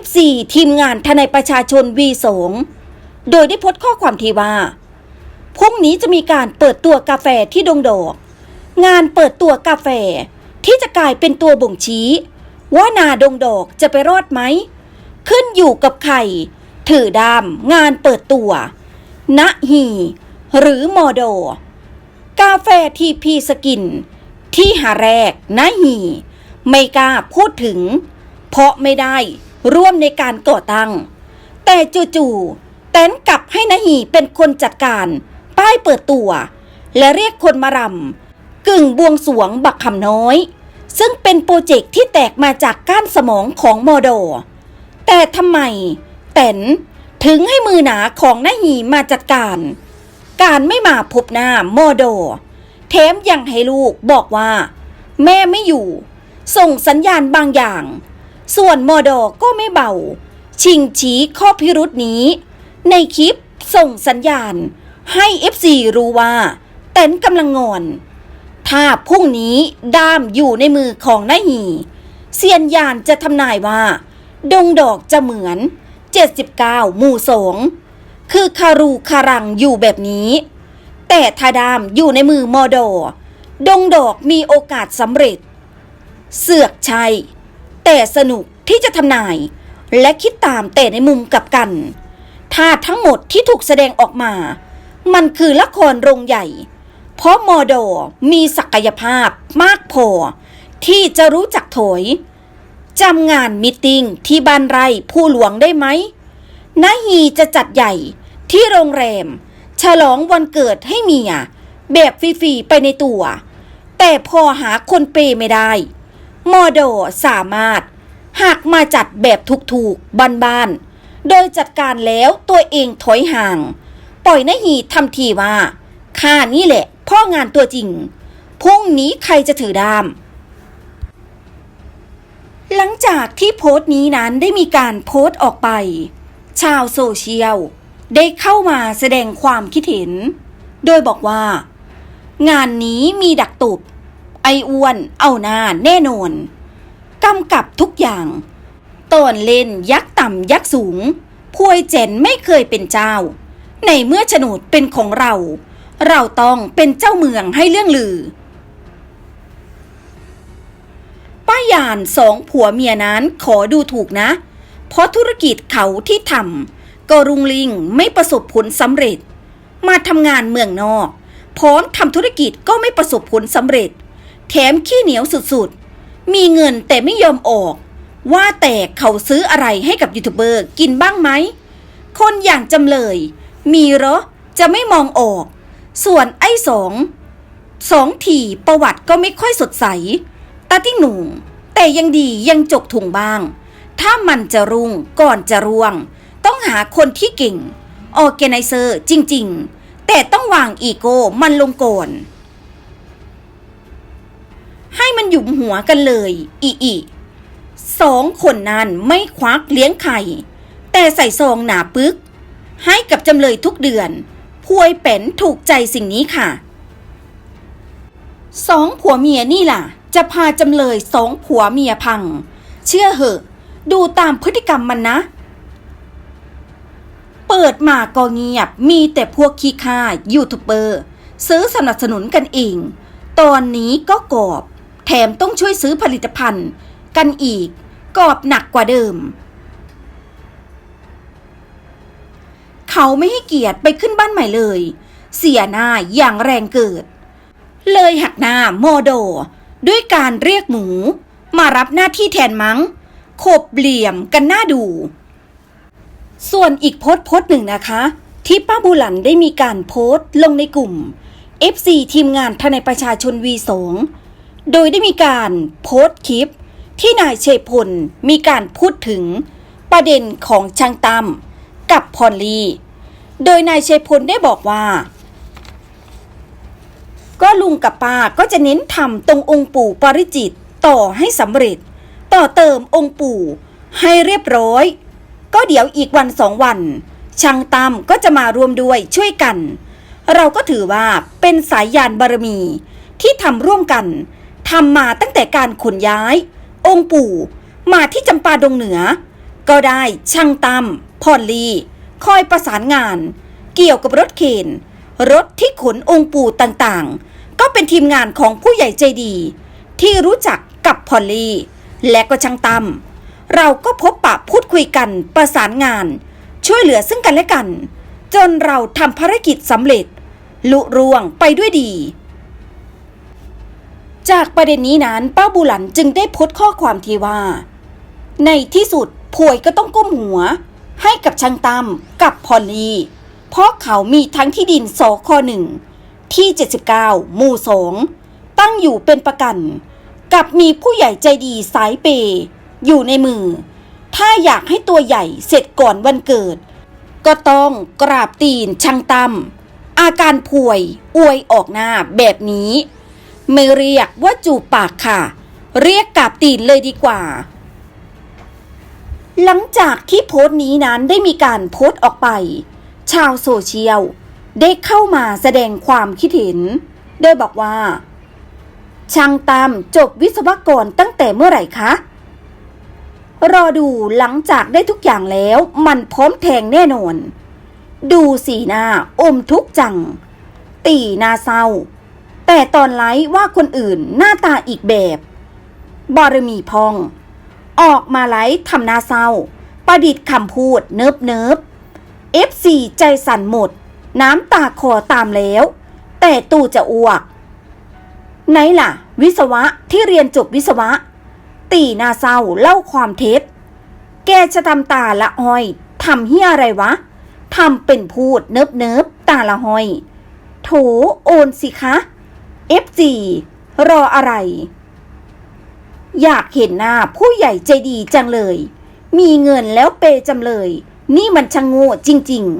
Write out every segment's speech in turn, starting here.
FC ทีมงานทนายประชาชน V2 โดยได้โพสต์ข้อความที่ว่า พรุ่งนี้จะมีการเปิดตัวกาแฟที่ดงดอก งานเปิดตัวกาแฟที่จะกลายเป็นตัวบ่งชี้ ว่านาดงดอกจะไปรอดไหม ขึ้นอยู่กับใครถือดามงานเปิดตัว ณฮี หรือมอดกาแฟทีพีสกิน ที่หาแรกนะฮี ไม่กล้าพูดถึง เพราะไม่ได้ ร่วมในการก่อตั้ง แต่จู่ๆแตนกลับให้นะฮีเป็นคนจัดการ ป้ายเปิดตัว และเรียกคนมารำกึ่งบวงสรวงบักคำน้อย ซึ่งเป็นโปรเจกต์ที่แตกมาจากก้านสมองของโมอดแต่ทำไมแตนถึงให้มือหนาของนาฮีมาจัดการ การไม่มาพบหน้าโมอดอแถมยังให้ลูกบอกว่า แม่ไม่อยู่ ส่งสัญญาณบางอย่าง ส่วนโมอดก็ไม่เบา ชิงชี้ข้อพิรุษนี้ ในคลิปส่งสัญญาณ ให้ FC รู้ว่า เต็นกำลังงอน ถ้าพรุ่งนี้ด้ามอยู่ในมือของนายหีเซียนยานจะทำนายว่า ดงดอกจะเหมือน 79 หมู่สงคือคารูคารังอยู่แบบนี้ แต่ถ้าดามอยู่ในมือมอดอดงดอกมีโอกาสสำเร็จ เสือกชัย แต่สนุกที่จะทำนาย และคิดตามแต่ในมุมกลับกันถ้าทั้งหมดที่ถูกแสดงออกมา มันคือละครโรงใหญ่ เพราะมอดอมีศักยภาพมากพอ ที่จะรู้จักถอยจำงานมิติ้งที่บ้านไร่ผู้หลวงได้ไหมนาฮีจะจัดใหญ่ที่โรงแรม ฉลองวันเกิดให้เมีย แบบฟรีๆไปในตัว แต่พอหาคนเปย์ไม่ได้ โมอดสามารถ หากมาจัดแบบถูกๆบ้านๆโดยจัดการแล้วตัวเองถอยห่าง ปล่อยนาฮีทำทีว่าข้านี่แหละ พ่องานตัวจริงพรุ่งนี้ใครจะถือดาม หลังจากที่โพสต์นี้นั้นได้มีการโพสต์ออกไป ชาวโซเชียล ได้เข้ามาแสดงความคิดเห็น โดยบอกว่า งานนี้มีดักตุบ ไออ้วน เอาหน้าแน่นอนกำกับทุกอย่างตอนเล่นยักษ์ต่ำยักษ์สูงพวยเจนไม่เคยเป็นเจ้า ในเมื่อฉนดเป็นของเรา เราต้องเป็นเจ้าเมืองให้เรื่องลือ ป้ายานสองผัวเมียนั้นขอดูถูกนะ เพราะธุรกิจเขาที่ทำก็รุงลิงไม่ประสบผลสำเร็จ มาทำงานเมืองนอก พร้อมทำธุรกิจก็ไม่ประสบผลสำเร็จ แถมขี้เหนียวสุดๆ มีเงินแต่ไม่ยอมออก ว่าแต่เขาซื้ออะไรให้กับยูทูบเบอร์กินบ้างไหม คนอย่างจำเลย มีเหรอ จะไม่มองออก ส่วนไอ้สอง สองทีประวัติก็ไม่ค่อยสดใส ตาที่หนุ่งแต่ยังดียังจกถุงบ้าง ถ้ามันจะรุ่งก่อนจะร่วง ต้องหาคนที่เก่งออแกไนเซอร์จริง ๆ แต่ต้องวางอีโก้มันลงก่อน ให้มันหยุมหัวกันเลย อีอีสองคนนั้นไม่ควักเลี้ยงไข่ แต่ใส่ซองหนาปึก ให้กับจำเลยทุกเดือนพวยเป็นถูกใจสิ่งนี้ค่ะสองผัวเมียนี่ล่ะ จะพาจำเลยสองผัวเมียพัง เชื่อเหอะ ดูตามพฤติกรรมมันนะ เปิดมาก็เงียบมีแต่พวกขี้ข้ายูทูบเบอร์ ซื้อสนับสนุนกันเอง ตอนนี้ก็กอบ แถมต้องช่วยซื้อผลิตภัณฑ์ กันอีกกอบหนักกว่าเดิม เขาไม่ให้เกียรติไปขึ้นบ้านใหม่เลย เสียหน้าอย่างแรงเกิด เลยหักหน้าโมโด ด้วยการเรียกหมู มารับหน้าที่แทนมัง้งขบเหลี่ยมกันหน้าดู ส่วนอีกโพสต์โพสต์หนึ่งนะคะ ที่ป้าบูหลันได้มีการโพสต์ลงในกลุ่ม FC ทีมงานทนายประชาชน V2 โดยได้มีการโพสต์คลิป ที่นายเชยพลมีการพูดถึงประเด็นของช่างตั้มกับพอลลี โดยนายเชยพลได้บอกว่า ก็ลุงกับป้าก็จะเน้นทำตรงองค์ปู่ปริจิตต่อให้สำเร็จ ต่อเติมองค์ปู่ให้เรียบร้อย ก็เดี๋ยวอีกวันสองวัน ช่างตั้มก็จะมารวมด้วยช่วยกัน เราก็ถือว่าเป็นสายยานบารมีที่ทำร่วมกัน ทำมาตั้งแต่การขนย้าย องค์ปู่ มาที่จำปาดงเหนือ ก็ได้ช่างตั้มพอลลี คอยประสานงาน เกี่ยวกับรถเคนรถที่ขนองค์ปู่ต่างๆ ก็เป็นทีมงานของผู้ใหญ่ใจดี ที่รู้จักกับพอลลีและก็ช่างตั้มเราก็พบปะพูดคุยกันประสานงาน ช่วยเหลือซึ่งกันและกัน จนเราทำภารกิจสำเร็จ ลุร่วงไปด้วยดี จากประเด็นนี้นั้นป้าบุหลันจึงได้โพสต์ข้อความที่ว่า ในที่สุดพวยก็ต้องก้มหัว ให้กับช่างตั้มกับพอลี เพราะเขามีทั้งที่ดินสคหนึ่งที่ 79 หมู่สองตั้งอยู่เป็นประกัน กับมีผู้ใหญ่ใจดีสายเปย์อยู่ในมือ ถ้าอยากให้ตัวใหญ่เสร็จก่อนวันเกิด ก็ต้องกราบตีนช่างตั้มอาการป่วยอวยออกหน้าแบบนี้ ไม่เรียกว่าจูบปากค่ะ เรียกกาบตีนเลยดีกว่า หลังจากที่โพสต์นี้นั้นได้มีการโพสต์ออกไป ชาวโซเชียลได้เข้ามาแสดงความคิดเห็น โดยบอกว่า ช่างตามจบวิศวกรตั้งแต่เมื่อไหร่คะ รอดูหลังจากได้ทุกอย่างแล้วมันพร้อมแทงแน่นอน ดูสีหน้าอมทุกข์จัง ตีหน้าเศร้า แต่ตอนไลฟ์ว่าคนอื่นหน้าตาอีกแบบ บารมีพอง ออกมาไลฟ์ทำหน้าเศร้า ประดิษฐ์คำพูดเนิบเนิบ FC ใจสั่นหมด น้ำตาคอตามแล้ว แต่ตู่จะอ้วก ไหนล่ะ วิศวะที่เรียนจบวิศวะ ตีหน้าเศร้าเล่าความเท็จ แกจะทำตาละห้อยทำเฮียอะไรวะทำเป็นพูดเนิบเนิบตาละห้อย โถโอนสิคะ FG รออะไร อยากเห็นหน้าผู้ใหญ่ใจดีจังเลย มีเงินแล้วเปย์จำเลย นี่มันช่างโง่จริง ๆ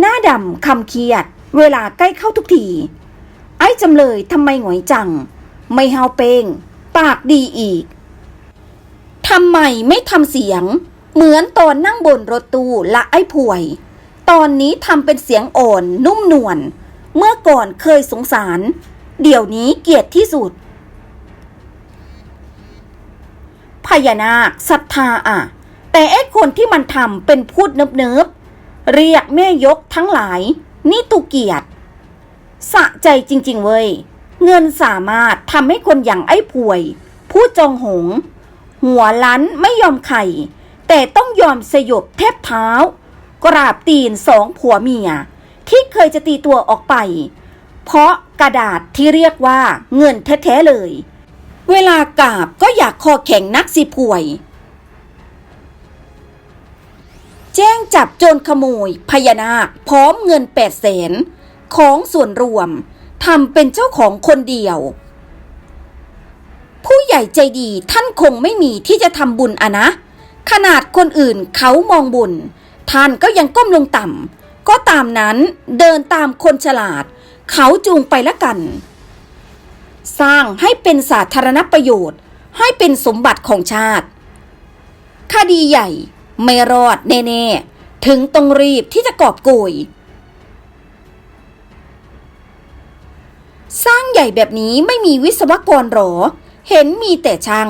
หน้าดำคำเครียด เวลาใกล้เข้าทุกที ไอ้จำเลยทำไมหงอยจัง ไม่เฮาเปง ปากดีอีกทำไมไม่ทำเสียง เหมือนตอนนั่งบนรถตู้ละไอ้ป่วย ตอนนี้ทำเป็นเสียงอ่อนนุ่มนวล เมื่อก่อนเคยสงสาร เดี๋ยวนี้เกลียดที่สุด พญานาคศรัทธาอะ แต่ไอ้คนที่มันทำเป็นพูดเนิบๆเรียกแม่ยกทั้งหลาย นี่ตุเกียรติสะใจจริง ๆ เว้ย เงินสามารถทำให้คนอย่างไอ้ป่วย ผู้จองหง หัวลั้นไม่ยอมไข่ แต่ต้องยอมสยบแทบเท้า กราบตีนสองผัวเมีย ที่เคยจะตีตัวออกไป เพราะกระดาษที่เรียกว่าเงินแท้ๆเลย เวลากราบก็อยากคอแข็งนักสิป่วย แจ้งจับโจรขโมยพญานาคพร้อมเงินแปดแสนของส่วนรวมทำเป็นเจ้าของคนเดียว ผู้ใหญ่ใจดีท่านคงไม่มีที่จะทำบุญอะนะ ขนาดคนอื่นเขามองบุญ ท่านก็ยังก้มลงต่ำก็ตามนั้นเดินตามคนฉลาด เขาจูงไปละกัน สร้างให้เป็นสาธารณประโยชน์ ให้เป็นสมบัติของชาติ คดีใหญ่ไม่รอดแน่ๆ ถึงต้องรีบที่จะกอบโกยสร้างใหญ่แบบนี้ไม่มีวิศวกรหรอ เห็นมีแต่ช่าง